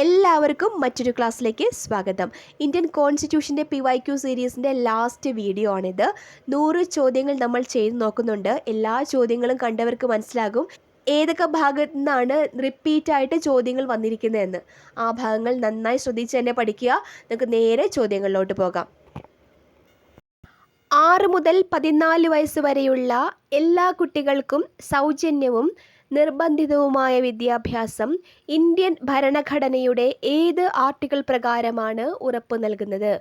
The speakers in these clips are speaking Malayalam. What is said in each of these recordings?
എല്ലാവർക്കും മറ്റൊരു ക്ലാസ്സിലേക്ക് സ്വാഗതം. ഇന്ത്യൻ കോൺസ്റ്റിറ്റ്യൂഷന്റെ പി വൈ ക്യു സീരീസിന്റെ ലാസ്റ്റ് വീഡിയോ ആണിത്. നൂറ് ചോദ്യങ്ങൾ നമ്മൾ ചെയ്തു നോക്കുന്നുണ്ട്. എല്ലാ ചോദ്യങ്ങളും കണ്ടവർക്ക് മനസ്സിലാകും. ഏതൊക്കെ ഭാഗത്തു നിന്നാണ് റിപ്പീറ്റായിട്ട് ചോദ്യങ്ങൾ വന്നിരിക്കുന്നതെന്ന്. ആ ഭാഗങ്ങൾ നന്നായി ശ്രദ്ധിച്ച് തന്നെ പഠിക്കുക. നമുക്ക് നേരെ ചോദ്യങ്ങളിലോട്ട് പോകാം. ആറ് മുതൽ പതിനാല് വയസ്സ് വരെയുള്ള എല്ലാ കുട്ടികൾക്കും സൗജന്യവും നിർബന്ധിതവുമായ വിദ്യാഭ്യാസം ഇന്ത്യൻ ഭരണഘടനയുടെ ഏത് ആർട്ടിക്കിൾ പ്രകാരമാണ് ഉറപ്പു നൽകുന്നത്?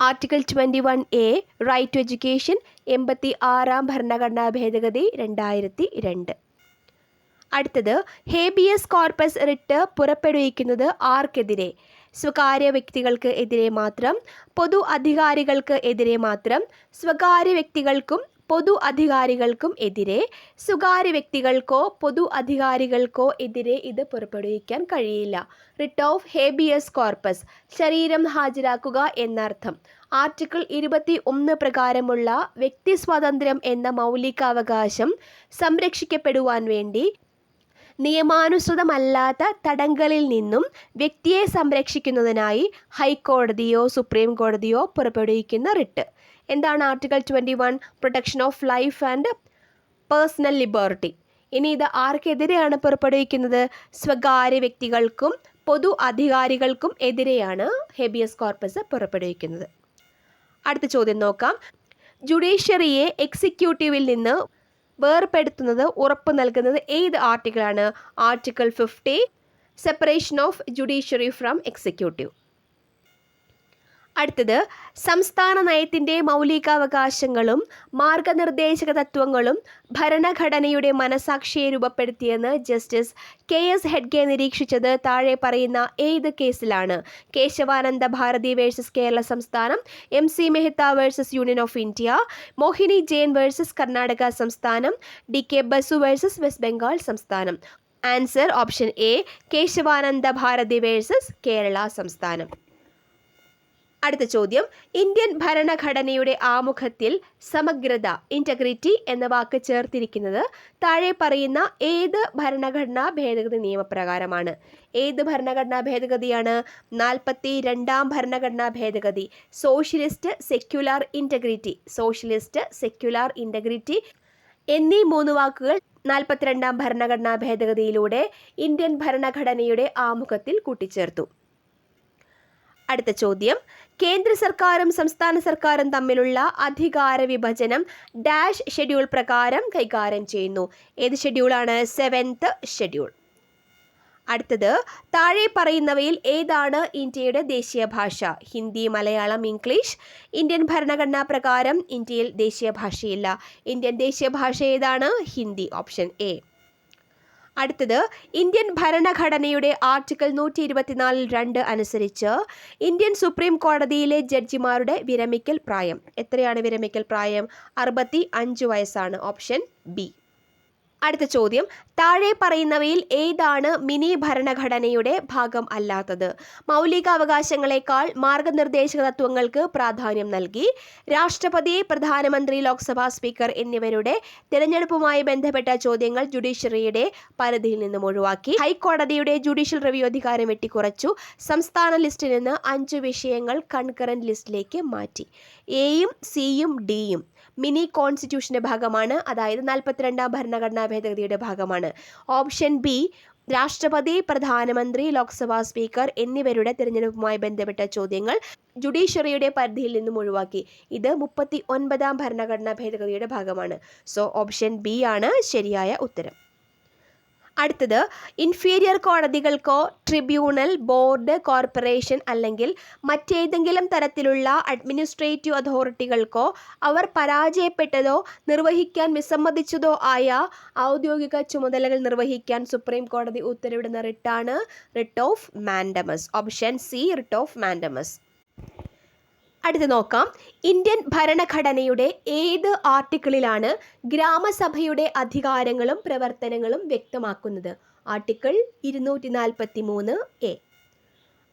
Article twenty one A right to education എൺപത്തി ആറാം ഭരണഘടനാ ഭേദഗതി രണ്ടായിരത്തി രണ്ട് അടുത്തത് ഹേബിയസ് കോർപ്പസ് റിട്ട് പുറപ്പെടുവിക്കുന്നത് ആർക്കെതിരെ? സ്വകാര്യ വ്യക്തികൾക്ക് എതിരെ മാത്രം പൊതു അധികാരികൾക്ക് എതിരെ മാത്രം സ്വകാര്യ വ്യക്തികൾക്കും പൊതു അധികാരികൾക്കും എതിരെ സ്വകാര്യ വ്യക്തികൾക്കോ പൊതു അധികാരികൾക്കോ എതിരെ ഇത് പുറപ്പെടുവിക്കാൻ കഴിയില്ല. റിട്ട് ഓഫ് ഹേബിയസ് കോർപ്പസ് ശരീരം ഹാജരാക്കുക എന്നർത്ഥം. ആർട്ടിക്കിൾ ഇരുപത്തി ഒന്ന് പ്രകാരമുള്ള വ്യക്തി സ്വാതന്ത്ര്യം എന്ന മൗലികാവകാശം സംരക്ഷിക്കപ്പെടുവാൻ വേണ്ടി നിയമാനുസൃതമല്ലാത്ത തടങ്കലിൽ നിന്നും വ്യക്തിയെ സംരക്ഷിക്കുന്നതിനായി ഹൈക്കോടതിയോ സുപ്രീം കോടതിയോ പുറപ്പെടുവിക്കുന്ന റിട്ട്. എന്താണ് article twenty one protection of life and personal liberty ഇനി ഇത് ആർക്കെതിരെയാണ് പുറപ്പെടുവിക്കുന്നത്? സ്വകാര്യ വ്യക്തികൾക്കും പൊതു അധികാരികൾക്കും എതിരെയാണ് ഹെബിയസ് കോർപ്പസ് പുറപ്പെടുവിക്കുന്നത്. അടുത്ത ചോദ്യം നോക്കാം. ജുഡീഷ്യറിയെ എക്സിക്യൂട്ടീവിൽ നിന്ന് വേർപ്പെടുത്തുന്നത് ഉറപ്പ് നൽകുന്നത് ഏത് ആർട്ടിക്കിളാണ് article fifty separation of judiciary from executive അടുത്തത് സംസ്ഥാന നയത്തിന്റെ മൗലികാവകാശങ്ങളും മാർഗനിർദ്ദേശക തത്വങ്ങളും ഭരണഘടനയുടെ മനസാക്ഷിയെ രൂപപ്പെടുത്തിയെന്ന് ജസ്റ്റിസ് കെ എസ് ഹെഡ്ഗെ നിരീക്ഷിച്ചത് താഴെ പറയുന്ന ഏത് കേസിലാണ്? കേശവാനന്ദ ഭാരതി വേഴ്സസ് കേരള സംസ്ഥാനം M C Mehta versus union of India Mohini Jain versus Karnataka സംസ്ഥാനം D K Basu versus West Bengal സംസ്ഥാനം. Answer option A Kesavananda Bharati versus Kerala സംസ്ഥാനം. അടുത്ത ചോദ്യം. ഇന്ത്യൻ ഭരണഘടനയുടെ ആമുഖത്തിൽ സമഗ്രത ഇന്റഗ്രിറ്റി എന്ന വാക്ക് ചേർത്തിരിക്കുന്നത് താഴെ പറയുന്ന ഏത് ഭരണഘടനാ ഭേദഗതി നിയമപ്രകാരമാണ്? ഏത് ഭരണഘടനാ ഭേദഗതിയാണ്? നാൽപ്പത്തി രണ്ടാം ഭരണഘടനാ ഭേദഗതി. Socialist secular integrity socialist secular integrity എന്നീ മൂന്ന് വാക്കുകൾ നാൽപ്പത്തിരണ്ടാം ഭരണഘടനാ ഭേദഗതിയിലൂടെ ഇന്ത്യൻ ഭരണഘടനയുടെ ആമുഖത്തിൽ കൂട്ടിച്ചേർത്തു. അടുത്ത ചോദ്യം. കേന്ദ്ര സർക്കാരും സംസ്ഥാന സർക്കാരും തമ്മിലുള്ള അധികാര വിഭജനം ഡാഷ് ഷെഡ്യൂൾ പ്രകാരം കൈകാര്യം ചെയ്യുന്നു. ഏത് ഷെഡ്യൂളാണ് സെവൻത്ത് ഷെഡ്യൂൾ. അടുത്തത് താഴെ പറയുന്നവയിൽ ഏതാണ് ഇന്ത്യയുടെ ദേശീയ ഭാഷ? ഹിന്ദി മലയാളം ഇംഗ്ലീഷ്. ഇന്ത്യൻ ഭരണഘടനാ പ്രകാരം ഇന്ത്യയിൽ ദേശീയ ഭാഷയില്ല. ഇന്ത്യൻ ദേശീയ ഭാഷ ഏതാണ്? Hindi option A. അടുത്തത് ഇന്ത്യൻ ഭരണഘടനയുടെ ആർട്ടിക്കിൾ നൂറ്റി ഇരുപത്തിനാലിൽ രണ്ട് അനുസരിച്ച് ഇന്ത്യൻ സുപ്രീം കോടതിയിലെ ജഡ്ജിമാരുടെ വിരമിക്കൽ പ്രായം. എത്രയാണ് വിരമിക്കൽ പ്രായം? അറുപത്തി അഞ്ച് വയസ്സാണ്. Option B. അടുത്ത ചോദ്യം. താഴെ പറയുന്നവയിൽ ഏതാണ് മിനി ഭരണഘടനയുടെ ഭാഗം അല്ലാത്തത്? മൗലികാവകാശങ്ങളെക്കാൾ മാർഗനിർദ്ദേശക തത്വങ്ങൾക്ക് പ്രാധാന്യം നൽകി. രാഷ്ട്രപതി പ്രധാനമന്ത്രി ലോക്സഭാ സ്പീക്കർ എന്നിവരുടെ തിരഞ്ഞെടുപ്പുമായി ബന്ധപ്പെട്ട ചോദ്യങ്ങൾ ജുഡീഷ്യറിയുടെ പരിധിയിൽ നിന്നും ഒഴിവാക്കി. ഹൈക്കോടതിയുടെ ജുഡീഷ്യൽ റിവ്യൂ അധികാരം വെട്ടിക്കുറച്ചു. സംസ്ഥാന ലിസ്റ്റിൽ നിന്ന് അഞ്ച് വിഷയങ്ങൾ കൺകറന്റ് ലിസ്റ്റിലേക്ക് മാറ്റി. എയും സിയും ഡിയും മിനി കോൺസ്റ്റിറ്റ്യൂഷന്റെ ഭാഗമാണ്. അതായത് നാൽപ്പത്തിരണ്ടാം ഭരണഘടനാ ഭേദഗതിയുടെ ഭാഗമാണ്. ഓപ്ഷൻ ബി രാഷ്ട്രപതി പ്രധാനമന്ത്രി ലോക്സഭാ സ്പീക്കർ എന്നിവരുടെ തിരഞ്ഞെടുപ്പുമായി ബന്ധപ്പെട്ട ചോദ്യങ്ങൾ ജുഡീഷ്യറിയുടെ പരിധിയിൽ നിന്നും ഒഴിവാക്കി. ഇത് മുപ്പത്തി ഒൻപതാം ഭരണഘടനാ ഭേദഗതിയുടെ ഭാഗമാണ്. സോ ഓപ്ഷൻ ബി ആണ് ശരിയായ ഉത്തരം. അടുത്തത് ഇൻഫീരിയർ കോടതികൾക്കോ ട്രിബ്യൂണൽ ബോർഡ് കോർപ്പറേഷൻ അല്ലെങ്കിൽ മറ്റേതെങ്കിലും തരത്തിലുള്ള അഡ്മിനിസ്ട്രേറ്റീവ് അതോറിറ്റികൾക്കോ അവർ പരാജയപ്പെട്ടതോ നിർവഹിക്കാൻ വിസമ്മതിച്ചതോ ആയ ഔദ്യോഗിക ചുമതലകൾ നിർവഹിക്കാൻ സുപ്രീം കോടതി ഉത്തരവിടുന്ന റിട്ടാണ് writ of mandamus. Option C writ of mandamus. അടുത്ത് നോക്കാം. ഇന്ത്യൻ ഭരണഘടനയുടെ ഏത് ആർട്ടിക്കിളിലാണ് ഗ്രാമസഭയുടെ അധികാരങ്ങളും പ്രവർത്തനങ്ങളും വ്യക്തമാക്കുന്നത്? ആർട്ടിക്കിൾ ഇരുന്നൂറ്റി നാൽപ്പത്തി മൂന്ന് എ.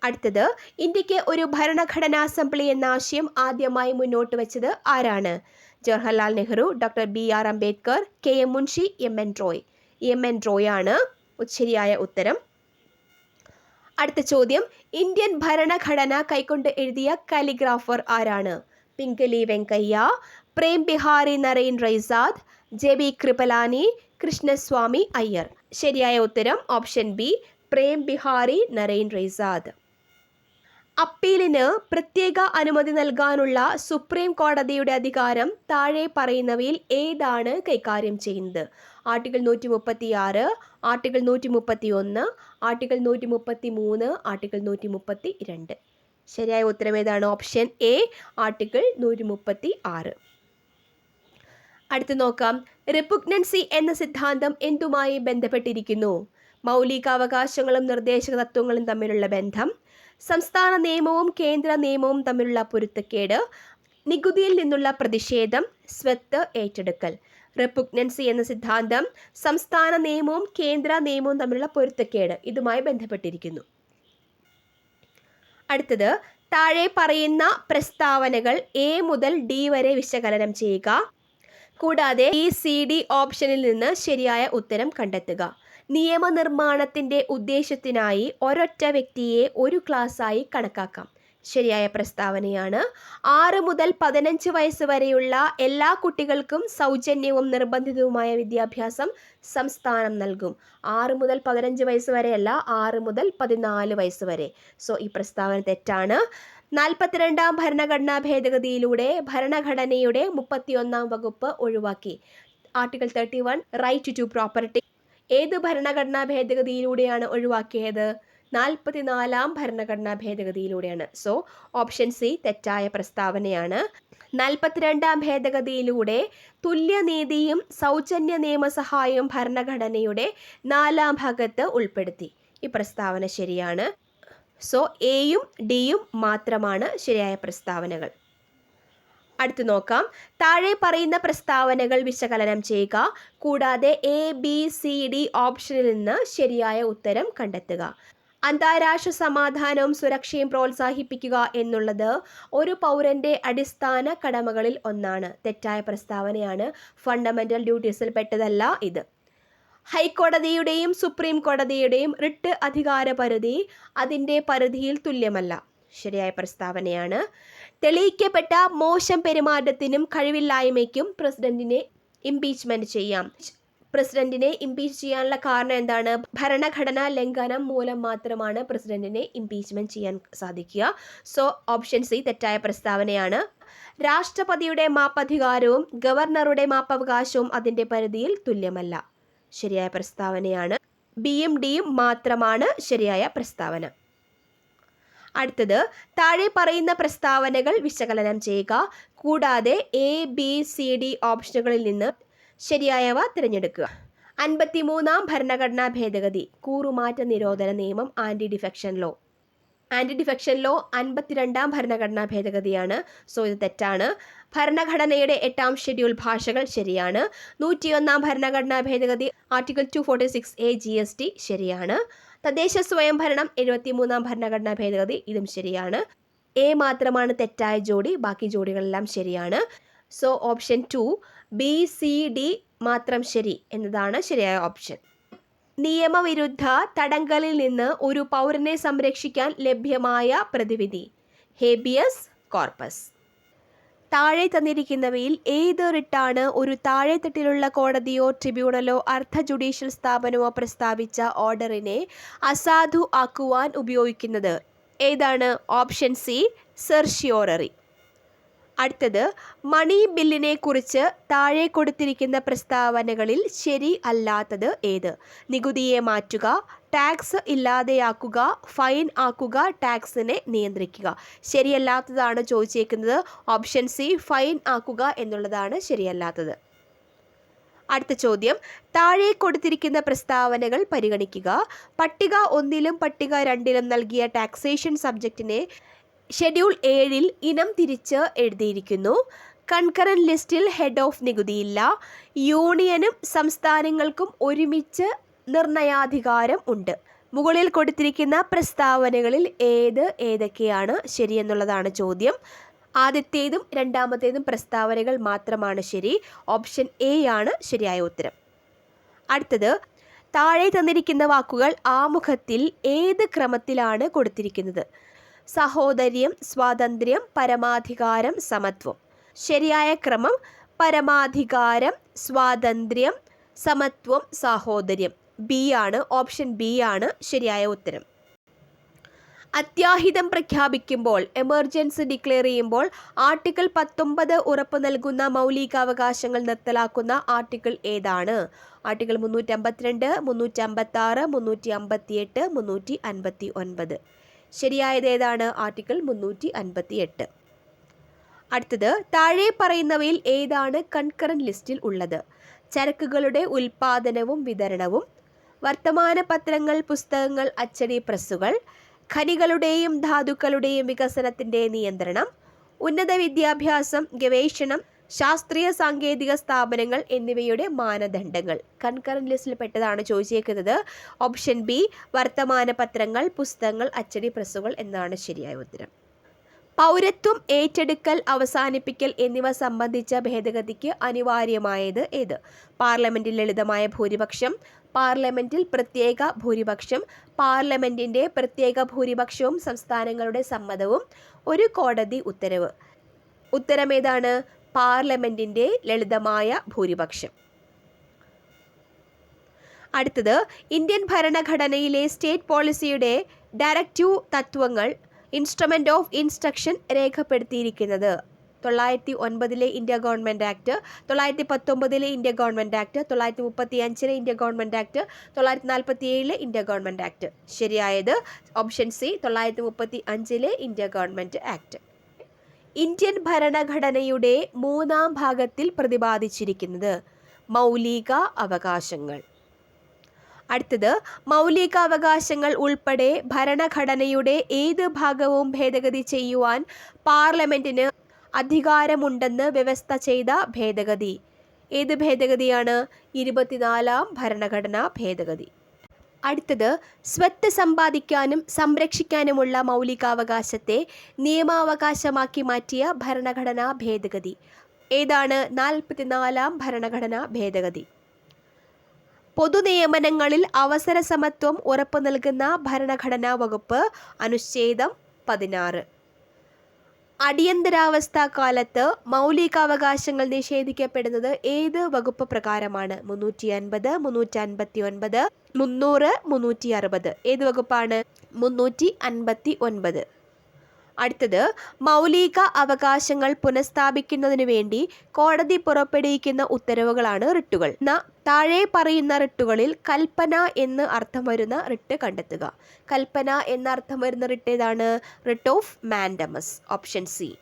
അടുത്തത് ഇന്ത്യയ്ക്ക് ഒരു ഭരണഘടനാ അസംബ്ലി എന്ന ആശയം ആദ്യമായി മുന്നോട്ട് വെച്ചത് ആരാണ്? Jawaharlal Nehru doctor B R Ambedkar K M Munshi M N Roy. M N Roy ആണ് ശരിയായ ഉത്തരം. അടുത്ത ചോദ്യം. ഇന്ത്യൻ ഭരണഘടന കൈകൊണ്ട് എഴുതിയ കാലിഗ്രാഫർ ആരാണ്? Pingali Venkayya Prem Behari Narain Raizada J B Kripalani Krishnaswami Iyer. ശരിയായ ഉത്തരം ഓപ്ഷൻ ബി പ്രേം ബിഹാരി നരൈൻ റൈസാദ്. അപ്പീലിന് പ്രത്യേക അനുമതി നൽകാനുള്ള സുപ്രീം കോടതിയുടെ അധികാരം താഴെ പറയുന്നവയിൽ ഏതാണ് കൈകാര്യം ചെയ്യുന്നത്? ആർട്ടിക്കിൾ നൂറ്റി മുപ്പത്തി ആറ് ആർട്ടിക്കിൾ നൂറ്റി മുപ്പത്തി ഒന്ന് ആർട്ടിക്കിൾ നൂറ്റി മുപ്പത്തി മൂന്ന് ആർട്ടിക്കിൾ നൂറ്റി മുപ്പത്തി രണ്ട് ശരിയായ ഉത്തരം ഏതാണ്? ഓപ്ഷൻ എ ആർട്ടിക്കിൾ നൂറ്റി മുപ്പത്തി ആറ് അടുത്ത് നോക്കാം. റിപ്പുഗ്നൻസി എന്ന സിദ്ധാന്തം എന്തുമായി ബന്ധപ്പെട്ടിരിക്കുന്നു? മൗലികാവകാശങ്ങളും നിർദ്ദേശക തത്വങ്ങളും തമ്മിലുള്ള ബന്ധം സംസ്ഥാന നിയമവും കേന്ദ്ര നിയമവും തമ്മിലുള്ള പൊരുത്തക്കേട് നികുതിയിൽ നിന്നുള്ള പ്രതിഷേധം സ്വത്ത് ഏറ്റെടുക്കൽ. റെപ്പുഗ്നൻസി എന്ന സിദ്ധാന്തം സംസ്ഥാന നിയമവും കേന്ദ്ര നിയമവും തമ്മിലുള്ള പൊരുത്തക്കേട് ഇതുമായി ബന്ധപ്പെട്ടിരിക്കുന്നു. അടുത്തത് താഴെ പറയുന്ന പ്രസ്താവനകൾ എ മുതൽ ഡി വരെ വിശകലനം ചെയ്യുക. കൂടാതെ ഈ സി ഡി ഓപ്ഷനിൽ നിന്ന് ശരിയായ ഉത്തരം കണ്ടെത്തുക. നിയമനിർമ്മാണത്തിന്റെ ഉദ്ദേശത്തിനായി ഒരൊറ്റ വ്യക്തിയെ ഒരു ക്ലാസ്സായി കണക്കാക്കാം. ശരിയായ പ്രസ്താവനയാണ്. ആറ് മുതൽ പതിനഞ്ച് വയസ്സ് വരെയുള്ള എല്ലാ കുട്ടികൾക്കും സൗജന്യവും നിർബന്ധിതവുമായ വിദ്യാഭ്യാസം സംസ്ഥാനം നൽകും. ആറ് മുതൽ പതിനഞ്ച് വയസ്സ് വരെയല്ല ആറ് മുതൽ പതിനാല് വയസ്സ് വരെ. സോ ഈ പ്രസ്താവന തെറ്റാണ്. നാൽപ്പത്തിരണ്ടാം ഭരണഘടനാ ഭേദഗതിയിലൂടെ ഭരണഘടനയുടെ മുപ്പത്തിയൊന്നാം വകുപ്പ് ഒഴിവാക്കി. Article thirty one right to property. ഏത് ഭരണഘടനാ ഭേദഗതിയിലൂടെയാണ് ഒഴിവാക്കിയത്? നാൽപ്പത്തിനാലാം ഭരണഘടനാ ഭേദഗതിയിലൂടെയാണ്. സോ ഓപ്ഷൻ സി തെറ്റായ പ്രസ്താവനയാണ്. നാൽപ്പത്തിരണ്ടാം ഭേദഗതിയിലൂടെ തുല്യനീതിയും സൗജന്യ നിയമസഹായവും ഭരണഘടനയുടെ നാലാം ഭാഗത്ത് ഉൾപ്പെടുത്തി. ഈ പ്രസ്താവന ശരിയാണ്. സോ എയും ഡിയും മാത്രമാണ് ശരിയായ പ്രസ്താവനകൾ. അടുത്ത് നോക്കാം. താഴെ പറയുന്ന പ്രസ്താവനകൾ വിശകലനം ചെയ്യുക. കൂടാതെ എ ബി സി ഡി ഓപ്ഷനിൽ നിന്ന് ശരിയായ ഉത്തരം കണ്ടെത്തുക. അന്താരാഷ്ട്ര സമാധാനവും സുരക്ഷയും പ്രോത്സാഹിപ്പിക്കുക എന്നുള്ളത് ഒരു പൗരന്റെ അടിസ്ഥാന കടമകളിൽ ഒന്നാണ്. തെറ്റായ പ്രസ്താവനയാണ്. ഫണ്ടമെന്റൽ ഡ്യൂട്ടീസിൽ പെട്ടതല്ല ഇത്. ഹൈക്കോടതിയുടെയും സുപ്രീം കോടതിയുടെയും റിട്ട് അധികാര പരിധി അതിന്റെ പരിധിയിൽ തുല്യമല്ല. ശരിയായ പ്രസ്താവനയാണ്. തെളിയിക്കപ്പെട്ട മോശം പെരുമാറ്റത്തിനും കഴിവില്ലായ്മയ്ക്കും പ്രസിഡന്റിനെ ഇംപീച്ച്മെന്റ് ചെയ്യാം. പ്രസിഡന്റിനെ ഇംപീച്ച് ചെയ്യാനുള്ള കാരണം എന്താണ്? ഭരണഘടനാ ലംഘനം മൂലം മാത്രമാണ് പ്രസിഡന്റിനെ ഇംപീച്ച്മെന്റ് ചെയ്യാൻ സാധിക്കുക. സോ ഓപ്ഷൻ സി തെറ്റായ പ്രസ്താവനയാണ്. രാഷ്ട്രപതിയുടെ മാപ്പധികാരവും ഗവർണറുടെ മാപ്പവകാശവും അതിന്റെ പരിധിയിൽ തുല്യമല്ല. ശരിയായ പ്രസ്താവനയാണ്. ബിയും ഡിയും മാത്രമാണ് ശരിയായ പ്രസ്താവന. അടുത്തത് താഴെ പറയുന്ന പ്രസ്താവനകൾ വിശകലനം ചെയ്യുക. കൂടാതെ എ ബി സി ഡി ഓപ്ഷനുകളിൽ നിന്ന് ശരിയായവ തിരഞ്ഞെടുക്കുക. അൻപത്തിമൂന്നാം ഭരണഘടനാ ഭേദഗതി കൂറുമാറ്റ നിരോധന നിയമം anti defection law anti defection law അൻപത്തിരണ്ടാം ഭരണഘടനാ ഭേദഗതിയാണ്. സോ ഇത് തെറ്റാണ്. ഭരണഘടനയുടെ എട്ടാം ഷെഡ്യൂൾ ഭാഷകൾ ശരിയാണ്. നൂറ്റിയൊന്നാം ഭരണഘടനാ ഭേദഗതി article two forty six A G S T ശരിയാണ്. തദ്ദേശ സ്വയംഭരണം എഴുപത്തിമൂന്നാം ഭരണഘടനാ ഭേദഗതി. ഇതും ശരിയാണ്. എ മാത്രമാണ് തെറ്റായ ജോഡി ബാക്കി ജോഡികളെല്ലാം ശരിയാണ്. So option two B C D മാത്രം ശരി എന്നതാണ് ശരിയായ ഓപ്ഷൻ. നിയമവിരുദ്ധ തടങ്കലിൽ നിന്ന് ഒരു പൗരനെ സംരക്ഷിക്കാൻ ലഭ്യമായ പ്രതിവിധി ഹേബിയസ് കോർപ്പസ്. താഴെ തന്നിരിക്കുന്നവയിൽ ഏത് റിട്ടാണ് ഒരു താഴെത്തട്ടിലുള്ള കോടതിയോ ട്രിബ്യൂണലോ അർദ്ധ ജുഡീഷ്യൽ സ്ഥാപനമോ പ്രസ്താവിച്ച ഓർഡറിനെ അസാധു ആക്കുവാൻ ഉപയോഗിക്കുന്നത്? ഏതാണ് ഓപ്ഷൻ സി? സെർഷ്യോററി. അടുത്തത് മണി ബില്ലിനെ കുറിച്ച് താഴെ കൊടുത്തിരിക്കുന്ന പ്രസ്താവനകളിൽ ശരി അല്ലാത്തത് ഏത്? നികുതിയെ മാറ്റുക ടാക്സ് ഇല്ലാതെയാക്കുക ഫൈൻ ആക്കുക ടാക്സിനെ നിയന്ത്രിക്കുക. ശരിയല്ലാത്തതാണ് ചോദിച്ചേക്കുന്നത്. ഓപ്ഷൻ സി ഫൈൻ ആക്കുക എന്നുള്ളതാണ് ശരിയല്ലാത്തത്. അടുത്ത ചോദ്യം താഴെ കൊടുത്തിരിക്കുന്ന പ്രസ്താവനകൾ പരിഗണിക്കുക. പട്ടിക ഒന്നിലും പട്ടിക രണ്ടിലും നൽകിയ ടാക്സേഷൻ സബ്ജക്റ്റിനെ ഷെഡ്യൂൾ ഏഴിൽ ഇനം തിരിച്ച് എഴുതിയിരിക്കുന്നു. കൺകറൻ ലിസ്റ്റിൽ ഹെഡ് ഓഫ് നികുതിയില്ല. യൂണിയനും സംസ്ഥാനങ്ങൾക്കും ഒരുമിച്ച് നിർണയാധികാരം ഉണ്ട്. മുകളിൽ കൊടുത്തിരിക്കുന്ന പ്രസ്താവനകളിൽ ഏത് ഏതൊക്കെയാണ് ശരിയെന്നുള്ളതാണ് ചോദ്യം. ആദ്യത്തേതും രണ്ടാമത്തേതും പ്രസ്താവനകൾ മാത്രമാണ് ശരി. ഓപ്ഷൻ എ ആണ് ശരിയായ ഉത്തരം. അടുത്തത് താഴെ തന്നിരിക്കുന്ന വാക്കുകൾ ആമുഖത്തിൽ ഏത് ക്രമത്തിലാണ് കൊടുത്തിരിക്കുന്നത്? സഹോദര്യം സ്വാതന്ത്ര്യം പരമാധികാരം സമത്വം. ശരിയായ ക്രമം പരമാധികാരം സ്വാതന്ത്ര്യം സമത്വം സാഹോദര്യം. ബി ആണ് ഓപ്ഷൻ ബി ആണ് ശരിയായ ഉത്തരം. അത്യാഹിതം പ്രഖ്യാപിക്കുമ്പോൾ എമർജൻസി ഡിക്ലെയർ ചെയ്യുമ്പോൾ ആർട്ടിക്കിൾ പത്തൊമ്പത് ഉറപ്പു നൽകുന്ന മൗലികാവകാശങ്ങൾ നിർത്തലാക്കുന്ന ആർട്ടിക്കിൾ ഏതാണ്? ആർട്ടിക്കിൾ മുന്നൂറ്റി അമ്പത്തിരണ്ട് മുന്നൂറ്റി അമ്പത്തി ആറ് മുന്നൂറ്റി അമ്പത്തി എട്ട് മുന്നൂറ്റി അൻപത്തി ഒൻപത് ശരിയായത് ഏതാണ്? ആർട്ടിക്കിൾ മുന്നൂറ്റി അൻപത്തി എട്ട് അടുത്തത് താഴെ പറയുന്നവയിൽ ഏതാണ് കൺകറന്റ് ലിസ്റ്റിൽ ഉള്ളത്? ചരക്കുകളുടെ ഉൽപാദനവും വിതരണവും വർത്തമാന പത്രങ്ങൾ പുസ്തകങ്ങൾ അച്ചടി പ്രസ്സുകൾ ഖനികളുടെയും ധാതുക്കളുടെയും വികസനത്തിന്റെ നിയന്ത്രണം ഉന്നത വിദ്യാഭ്യാസം ഗവേഷണം ശാസ്ത്രീയ സാങ്കേതിക സ്ഥാപനങ്ങൾ എന്നിവയുടെ മാനദണ്ഡങ്ങൾ. കൺകറന്റ് ലിസ്റ്റിൽ പെട്ടതാണ് ചോദിച്ചേക്കുന്നത്. ഓപ്ഷൻ ബി വർത്തമാന പത്രങ്ങൾ പുസ്തകങ്ങൾ അച്ചടി പ്രസ്സുകൾ എന്നാണ് ശരിയായ ഉത്തരം. പൗരത്വം ഏറ്റെടുക്കൽ അവസാനിപ്പിക്കൽ എന്നിവ സംബന്ധിച്ച ഭേദഗതിക്ക് അനിവാര്യമായത് ഏത്? പാർലമെന്റിൽ ലളിതമായ ഭൂരിപക്ഷം പാർലമെന്റിൽ പ്രത്യേക ഭൂരിപക്ഷം പാർലമെന്റിന്റെ പ്രത്യേക ഭൂരിപക്ഷവും സംസ്ഥാനങ്ങളുടെ സമ്മതവും. ഒരു കോടതി ഉത്തരവ്. ഉത്തരം പാർലമെന്റിന്റെ ലളിതമായ ഭൂരിപക്ഷം. അടുത്തത് ഇന്ത്യൻ ഭരണഘടനയിലെ സ്റ്റേറ്റ് പോളിസിയുടെ ഡയറക്റ്റീവ് തത്വങ്ങൾ ഇൻസ്ട്രുമെന്റ് ഓഫ് ഇൻസ്ട്രക്ഷൻ രേഖപ്പെടുത്തിയിരിക്കുന്നത്. തൊള്ളായിരത്തി ഒൻപതിലെ ഇന്ത്യ ഗവൺമെന്റ് ആക്ട് തൊള്ളായിരത്തി പത്തൊമ്പതിലെ ഇന്ത്യ ഗവൺമെന്റ് ആക്ട് തൊള്ളായിരത്തി മുപ്പത്തി അഞ്ചിലെ ഇന്ത്യ ഗവൺമെന്റ് ആക്ട് തൊള്ളായിരത്തി നാൽപ്പത്തി ഏഴിലെ ഇന്ത്യ ഗവൺമെന്റ് ആക്ട്. ശരിയായത് ഓപ്ഷൻ സി തൊള്ളായിരത്തി മുപ്പത്തി അഞ്ചിലെ ഇന്ത്യ ഗവൺമെന്റ് ആക്ട്. ഇന്ത്യൻ ഭരണഘടനയുടെ മൂന്നാം ഭാഗത്തിൽ പ്രതിപാദിച്ചിരിക്കുന്നത് മൗലിക അവകാശങ്ങൾ. അടുത്തത് മൗലിക അവകാശങ്ങൾ ഉൾപ്പെടെ ഭരണഘടനയുടെ ഏത് ഭാഗവും ഭേദഗതി ചെയ്യുവാൻ പാർലമെന്റിന് അധികാരമുണ്ടെന്ന് വ്യവസ്ഥ ചെയ്ത ഭേദഗതി. ഏത് ഭേദഗതിയാണ്? ഇരുപത്തിനാലാം ഭരണഘടനാ ഭേദഗതി. അടുത്തത് സ്വത്ത് സമ്പാദിക്കാനും സംരക്ഷിക്കാനുമുള്ള മൗലികാവകാശത്തെ നിയമാവകാശമാക്കി മാറ്റിയ ഭരണഘടനാ ഭേദഗതി. ഏതാണ് നാൽപ്പത്തിനാലാം ഭരണഘടനാ ഭേദഗതി? പൊതുനിയമനങ്ങളിൽ അവസര സമത്വം ഉറപ്പു നൽകുന്ന ഭരണഘടനാ വകുപ്പ് അനുച്ഛേദം പതിനാറ്. അടിയന്തരാവസ്ഥ കാലത്ത് മൗലികാവകാശങ്ങൾ നിഷേധിക്കപ്പെടുന്നത് ഏത് വകുപ്പ് പ്രകാരമാണ്? മുന്നൂറ്റി അൻപത് മുന്നൂറ്റി അൻപത്തി ഒൻപത് മുന്നൂറ് മുന്നൂറ്റി അറുപത് ഏത് വകുപ്പാണ്? മുന്നൂറ്റി അൻപത്തി ഒൻപത് അടുത്തത് മൗലിക അവകാശങ്ങൾ പുനഃസ്ഥാപിക്കുന്നതിനു വേണ്ടി കോടതി പുറപ്പെടുവിക്കുന്ന ഉത്തരവുകളാണ് റിട്ടുകൾ. ന താഴെ പറയുന്ന റിട്ടുകളിൽ കൽപ്പന എന്ന് അർത്ഥം വരുന്ന റിട്ട് കണ്ടെത്തുക. കൽപ്പന എന്ന അർത്ഥം വരുന്ന റിട്ട് ഏതാണ്? Writ of mandamus option C.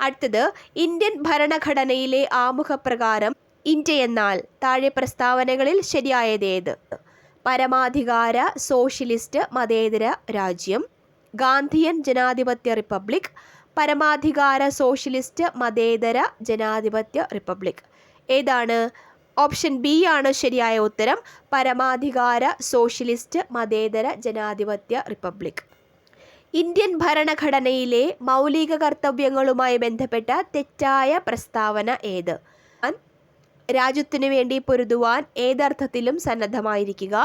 അടുത്തത് ഇന്ത്യൻ ഭരണഘടനയിലെ ആമുഖപ്രകാരം ഇന്ത്യ എന്നാൽ താഴെ പ്രസ്താവനകളിൽ ശരിയായതേത് പരമാധികാര സോഷ്യലിസ്റ്റ് മതേതര രാജ്യം. ഗാന്ധിയൻ ജനാധിപത്യ റിപ്പബ്ലിക് പരമാധികാര സോഷ്യലിസ്റ്റ് മതേതര ജനാധിപത്യ റിപ്പബ്ലിക്. ഏതാണ്? ഓപ്ഷൻ ബി ആണ് ശരിയായ ഉത്തരം പരമാധികാര സോഷ്യലിസ്റ്റ് മതേതര ജനാധിപത്യ റിപ്പബ്ലിക്. ഇന്ത്യൻ ഭരണഘടനയിലെ മൗലിക കർത്തവ്യങ്ങളുമായി ബന്ധപ്പെട്ട തെറ്റായ പ്രസ്താവന ഏത്? രാജ്യത്തിനു വേണ്ടി പൊരുതുവാൻ ഏതർത്ഥത്തിലും സന്നദ്ധമായിരിക്കുക.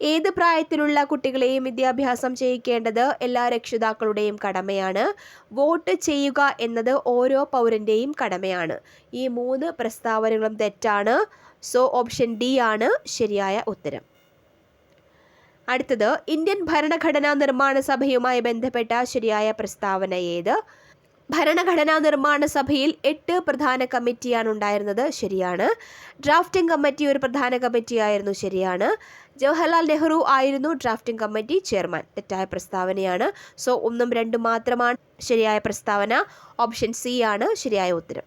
ഏത് പ്രായത്തിലുള്ള കുട്ടികളെയും വിദ്യാഭ്യാസം ചെയ്യിക്കേണ്ടത് എല്ലാ രക്ഷിതാക്കളുടെയും കടമയാണ്. വോട്ട് ചെയ്യുക എന്നത് ഓരോ പൗരന്റെയും കടമയാണ്. ഈ മൂന്ന് പ്രസ്താവനകളും തെറ്റാണ്. സോ ഓപ്ഷൻ ഡി ആണ്. ശരിയായ ഉത്തരം. അടുത്തത് ഇന്ത്യൻ ഭരണഘടനാ നിർമ്മാണ സഭയുമായി ബന്ധപ്പെട്ട ശരിയായ പ്രസ്താവന ഏത്? ഭരണഘടനാ നിർമ്മാണ സഭയിൽ എട്ട് പ്രധാന കമ്മിറ്റിയാണ് ഉണ്ടായിരുന്നത്. ശരിയാണ്. ഡ്രാഫ്റ്റിംഗ് കമ്മിറ്റി ഒരു പ്രധാന കമ്മിറ്റിയായിരുന്നു. ശരിയാണ്. ജവഹർലാൽ നെഹ്റു ആയിരുന്നു ഡ്രാഫ്റ്റിംഗ് കമ്മിറ്റി ചെയർമാൻ. തെറ്റായ പ്രസ്താവനയാണ്. സോ ഒന്നും രണ്ടും മാത്രമാണ് ശരിയായ പ്രസ്താവന. ഓപ്ഷൻ സി ആണ് ശരിയായ ഉത്തരം.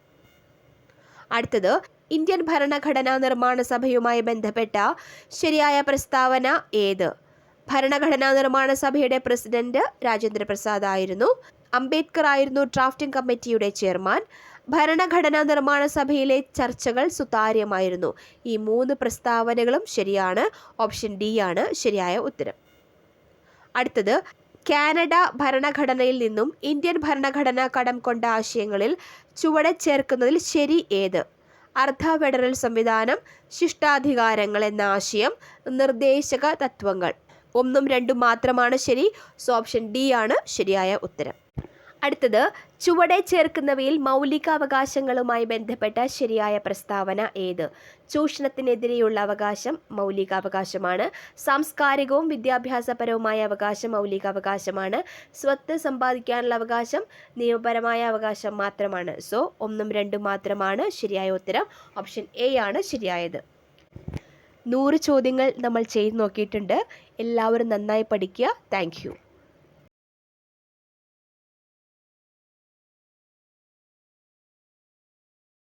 അടുത്തത് ഇന്ത്യൻ ഭരണഘടനാ നിർമ്മാണ സഭയുമായി ബന്ധപ്പെട്ട ശരിയായ പ്രസ്താവന ഏത്? ഭരണഘടനാ നിർമ്മാണ സഭയുടെ പ്രസിഡന്റ് രാജേന്ദ്ര പ്രസാദ് ആയിരുന്നു. അംബേദ്കർ ആയിരുന്നു ഡ്രാഫ്റ്റിംഗ് കമ്മിറ്റിയുടെ ചെയർമാൻ. ഭരണഘടനാ നിർമ്മാണ സഭയിലെ ചർച്ചകൾ സുതാര്യമായിരുന്നു. ഈ മൂന്ന് പ്രസ്താവനകളും ശരിയാണ്. ഓപ്ഷൻ ഡി ആണ് ശരിയായ ഉത്തരം. അടുത്തത് കാനഡ ഭരണഘടനയിൽ നിന്നും ഇന്ത്യൻ ഭരണഘടന കടം കൊണ്ട ആശയങ്ങളിൽ ചുവടെ ചേർക്കുന്നതിൽ ശരി ഏത്? അർദ്ധ ഫെഡറൽ സംവിധാനം ശിഷ്ടാധികാരങ്ങൾ എന്ന ആശയം നിർദ്ദേശക തത്വങ്ങൾ. ഒന്നും രണ്ടും മാത്രമാണ് ശരി. സോ ഓപ്ഷൻ ഡി ആണ് ശരിയായ ഉത്തരം. അടുത്തത് ചുവടെ ചേർക്കുന്നവയിൽ മൗലികാവകാശങ്ങളുമായി ബന്ധപ്പെട്ട ശരിയായ പ്രസ്താവന ഏത്? ചൂഷണത്തിനെതിരെയുള്ള അവകാശം മൗലികാവകാശമാണ്. സാംസ്കാരികവും വിദ്യാഭ്യാസപരവുമായ അവകാശം മൗലികാവകാശമാണ്. സ്വത്ത് സമ്പാദിക്കാനുള്ള അവകാശം നിയമപരമായ അവകാശം മാത്രമാണ്. സോ ഒന്നും രണ്ടും മാത്രമാണ് ശരിയായ ഉത്തരം. ഓപ്ഷൻ എ ആണ് ശരിയായത്. നൂറ് ചോദ്യങ്ങൾ നമ്മൾ ചെയ്തു നോക്കിയിട്ടുണ്ട്. എല്ലാവരും നന്നായി പഠിക്കുക. താങ്ക്